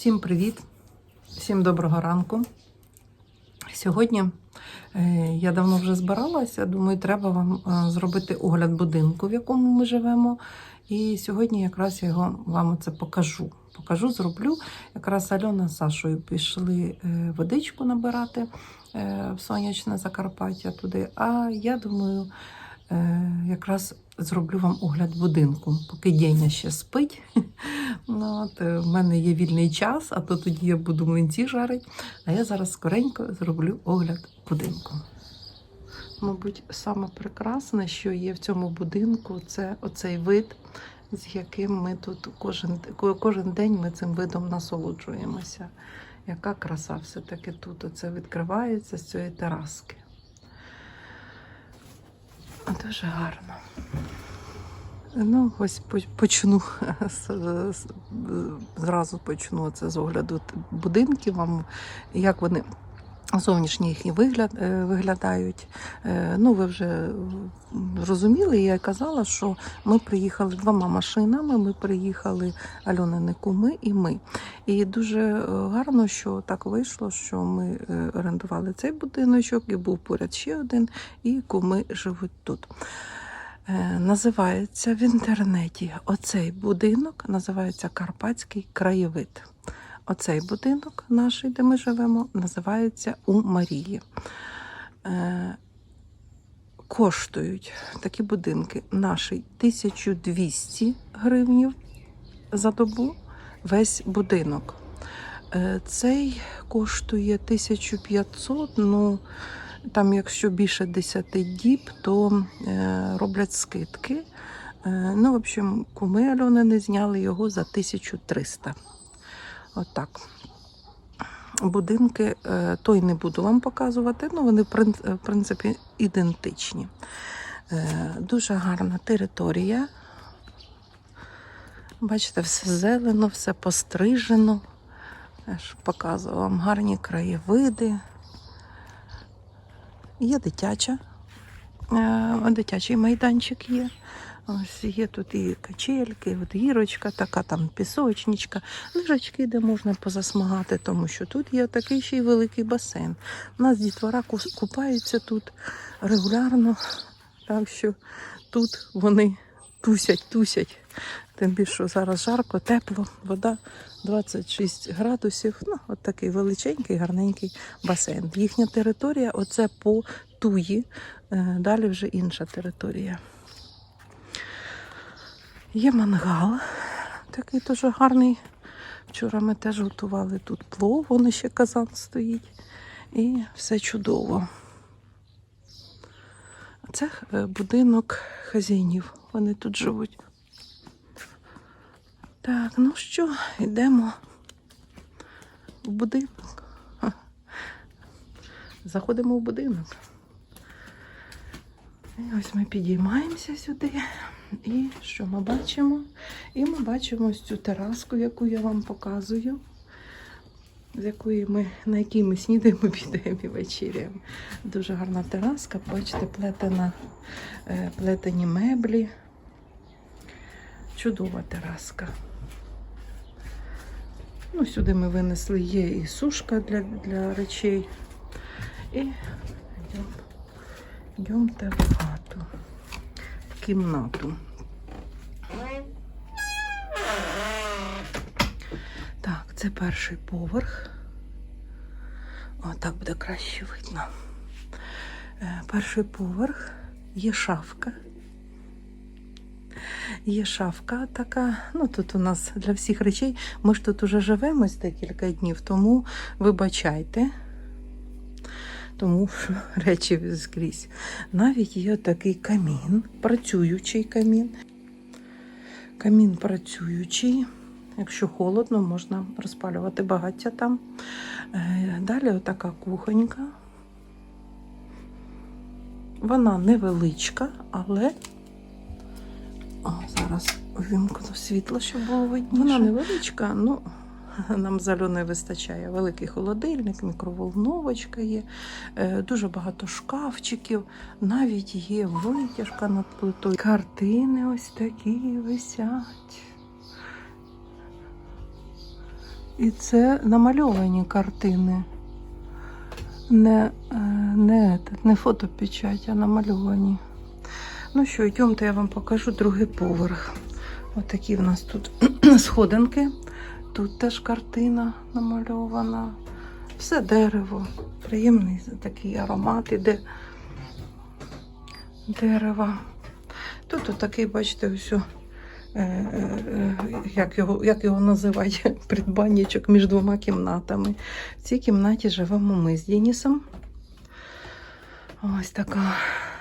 Всім привіт, всім доброго ранку. Сьогодні е, я давно вже збиралася. Думаю, треба вам е, зробити огляд будинку, в якому ми живемо. І сьогодні якраз я його вам це покажу. Покажу, зроблю. Якраз Альона з Сашою пішли е, водичку набирати в сонячне Закарпаття туди. А я думаю, якраз зроблю вам огляд будинку, поки Деня ще спить. Ну, от, е, в мене є вільний час, а то тоді я буду млинці жарити. А я зараз скоренько зроблю огляд будинку. Мабуть, саме прекрасне, що є в цьому будинку, це оцей вид, з яким ми тут кожен, кожен день ми цим видом насолоджуємося. Яка краса все-таки тут оце відкривається з цієї тераски. Дуже гарно. Ну, ось почну зразу почну це з огляду будинків. Вам як вони зовнішній їхній вигляд е, виглядають. Е, Ну, ви вже розуміли, я казала, що ми приїхали двома машинами. Ми приїхали Альонини куми і ми. І дуже е, гарно, що так вийшло, що ми орендували цей будиночок, і був поряд ще один, і куми живуть тут. Називається в інтернеті оцей будинок називається Карпатський краєвид. Оцей будинок наш, де ми живемо, називається у Марії. Е, коштують такі будинки наші 1200 гривнів за добу весь будинок. Е, цей коштує 1500, ну там, якщо більше 10 діб, то е, роблять скидки. Ну, в общем, куми Альони не зняли його за 1300. Отак. Будинки е, той не буду вам показувати, ну вони е, в принципі ідентичні. Е, Дуже гарна територія. Бачите, все зелено, все пострижено. Я ж вам гарні краєвиди. Є дитяча, дитячий майданчик є. Є тут і качельки, от гірочка, така там пісочничка, лежачки, де можна позасмагати, тому що тут є такий ще й великий басейн. У нас дітвора купаються тут регулярно, так що тут вони тусять, тусять. Тим більше що зараз жарко, тепло, вода 26 градусів. Ну, от такий величенький, гарненький басейн. Їхня територія оце по туї, е, далі вже інша територія. Є мангал, такий дуже гарний. Вчора ми теж готували тут плов, воно ще казан стоїть. І все чудово. Це е, будинок хазяїнів. Вони тут живуть. Так, ну що, йдемо в будинок. Заходимо в будинок. І ось ми підіймаємося сюди. І що ми бачимо? І ми бачимо цю тераску, яку я вам показую, з якої ми, на якій ми снідаємо, підемо і вечеряємо. Дуже гарна тераска, бачите, плетена, е, плетені меблі. Чудова тераска. Ну, сюди ми винесли, є і сушка для, для речей. І йдемо, в хату, кімнату. Так, це перший поверх. О, так буде краще видно. Е, Перший поверх, є шафка. Є шафка така. Ну тут у нас для всіх речей. Ми ж тут уже живемо декілька днів, тому вибачайте. Тому що речі скрізь. Навіть є такий камін, працюючий камін. Камін працюючий. Якщо холодно, можна розпалювати багаття там. Е, Далі отака кухонька. Вона невеличка, але О, зараз вимкну світло, щоб було видніше. Вона невеличка, ну нам зальо не вистачає. Великий холодильник, мікроволновочка є, е, дуже багато шкафчиків, навіть є витяжка над плитою. Картини ось такі висять. І це намальовані картини. Не, е, не, не фотопечать, а намальовані. Ну що, йдемте, я вам покажу другий поверх. Отакі в нас тут сходинки. Тут теж картина намальована. Все дерево. Приємний такий аромат іде дерева. Тут отакий, бачите, ось, е, е, е, як, його, як його називають, придбаннячок між двома кімнатами. В цій кімнаті живемо ми з Денісом. Ось така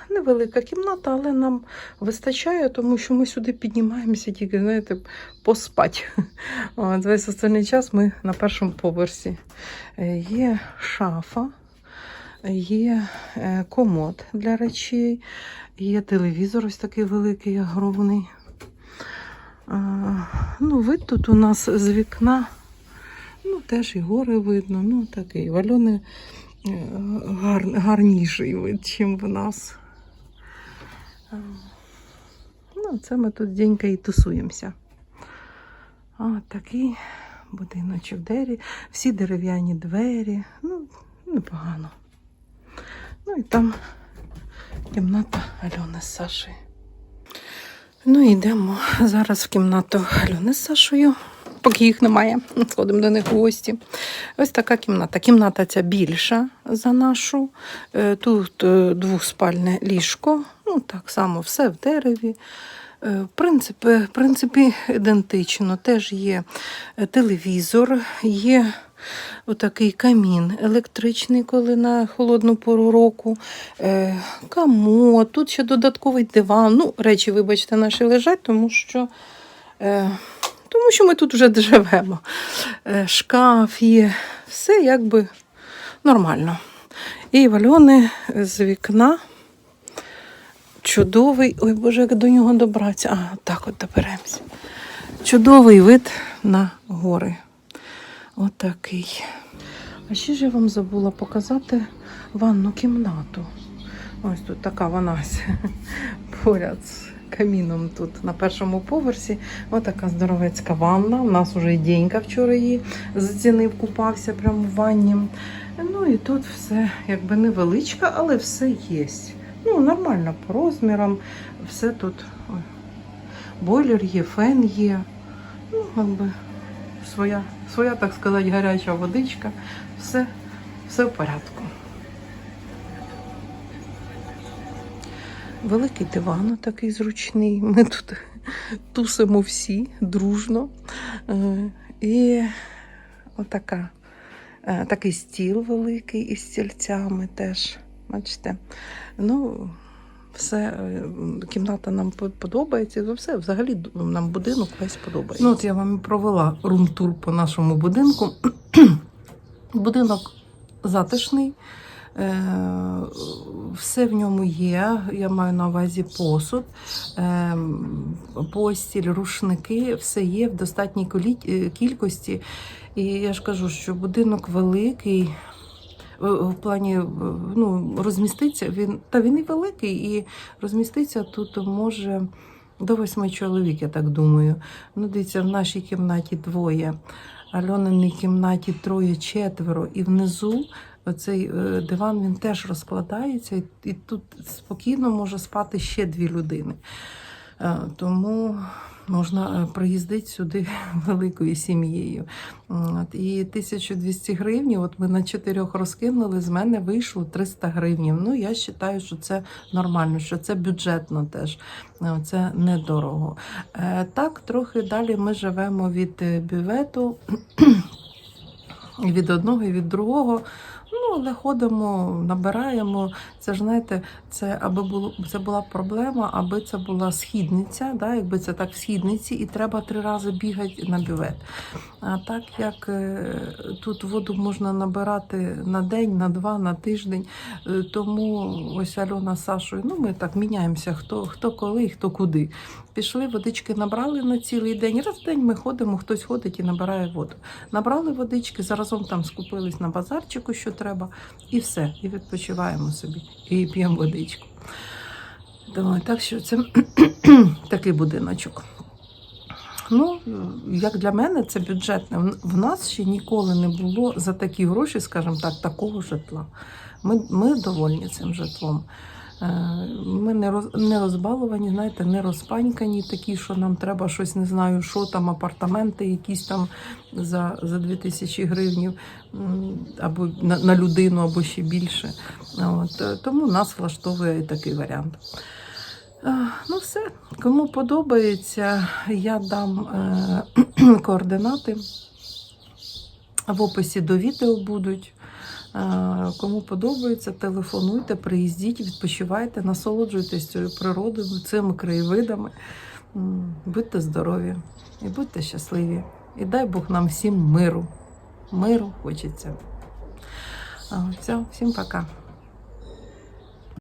невелика кімната, але нам вистачає, тому що ми сюди піднімаємося тільки, знаєте, поспати. От, весь остальний час ми на першому поверсі. Е, Є шафа, є е, комод для речей, є телевізор ось такий великий, огромний. Ну, вид тут у нас з вікна. Ну, теж і гори видно. Ну, такий вальони гар, гарніший вид, чим в нас. Ну, це ми тут денька і тусуємося. А, такий будиночок двері, всі дерев'яні двері. Ну, непогано. Ну і там кімната Альони з Сашею. Ну, йдемо зараз в кімнату Альони з Сашою, поки їх немає. Сходимо до них в гості. Ось така кімната. Кімната ця більша за нашу. Е, Тут е, двохспальне ліжко. Ну, так само все в дереві. Е, В принципі, в принципі, ідентично. Теж є е, телевізор, є отакий камін електричний, коли на холодну пору року. Е, Комод, тут ще додатковий диван. Ну, речі, вибачте, наші лежать, тому що. Е, тому що ми тут вже живемо. Е, Шкаф є, все якби нормально. І вальони з вікна. Чудовий, ой Боже, як до нього добратися. А, так от доберемося. Чудовий вид на гори. Отакий. А ще ж я вам забула показати ванну кімнату. Ось тут така вона поряд з каміном тут на першому поверсі. Ось така здоровецька ванна. У нас вже і Денька вчора її зацінив, купався прямо в ванні. Ну і тут все якби невеличка, але все є. Ну, нормально по розмірам. Все тут. Ой. Бойлер є, фен є. Ну, якби своя, своя, так сказати, гаряча водичка. Все, все в порядку. Великий диван такий зручний. Ми тут тусимо всі дружно. Е, І отака, е, такий стіл великий із стільцями теж. Бачите? Ну, все, е, кімната нам по- подобається. Все, взагалі нам будинок весь подобається. Ну, от я вам провела рум-тур по нашому будинку. Будинок затишний. Е, Все в ньому є. Я маю на увазі посуд, е, постіль, рушники, все є в достатній кількості. І я ж кажу, що будинок великий. В в плані е, ну, розміститься він, та він і великий, і розміститься тут може до восьми чоловік, я так думаю. Ну, дивіться, в нашій кімнаті двоє, Альониній кімнаті троє, четверо, і внизу оцей е, диван він теж розкладається, і, тут спокійно може спати ще дві людини. Е, Тому можна е, приїздити сюди великою сім'єю. І 1200 гривень, от ми на чотирьох розкинули, з мене вийшло 300 гривень. Ну, я вважаю, що це нормально, що це бюджетно теж. Е, Це недорого. Е, Так, трохи далі ми живемо від бювету, від одного, і від другого. Але ходимо, набираємо. Це ж знаєте, це аби було це була проблема, аби це була східниця, да, якби це так в східниці, і треба три рази бігати на бювет. А так як е, тут воду можна набирати на день, на два, на тиждень, е, тому ось Альона з Сашою, ну ми так міняємося, хто, хто коли хто куди. Пішли, водички набрали на цілий день. Раз в день ми ходимо, хтось ходить і набирає воду. Набрали водички, заразом там скупились на базарчику, що треба, і все, і відпочиваємо собі, і п'ємо водичку. Думаю, так що це такий будиночок. Ну, як для мене, це бюджетне. В- нас ще ніколи не було за такі гроші, скажімо так, такого житла. Ми, ми довольні цим житлом. Е, Ми не, роз, не розбаловані, знаєте, не розпанькані такі, що нам треба щось, не знаю, що там, апартаменти якісь там за, за 2000 гривнів або на, на людину, або ще більше. От, е, тому нас влаштовує і такий варіант. Е, Ну, все. Кому подобається, я дам е, координати. В описі до відео будуть. Е, Кому подобається, телефонуйте, приїздіть, відпочивайте, насолоджуйтесь цією природою, цими краєвидами. Будьте здорові і будьте щасливі. І дай Бог нам всім миру. Миру хочеться. Все, всім пока.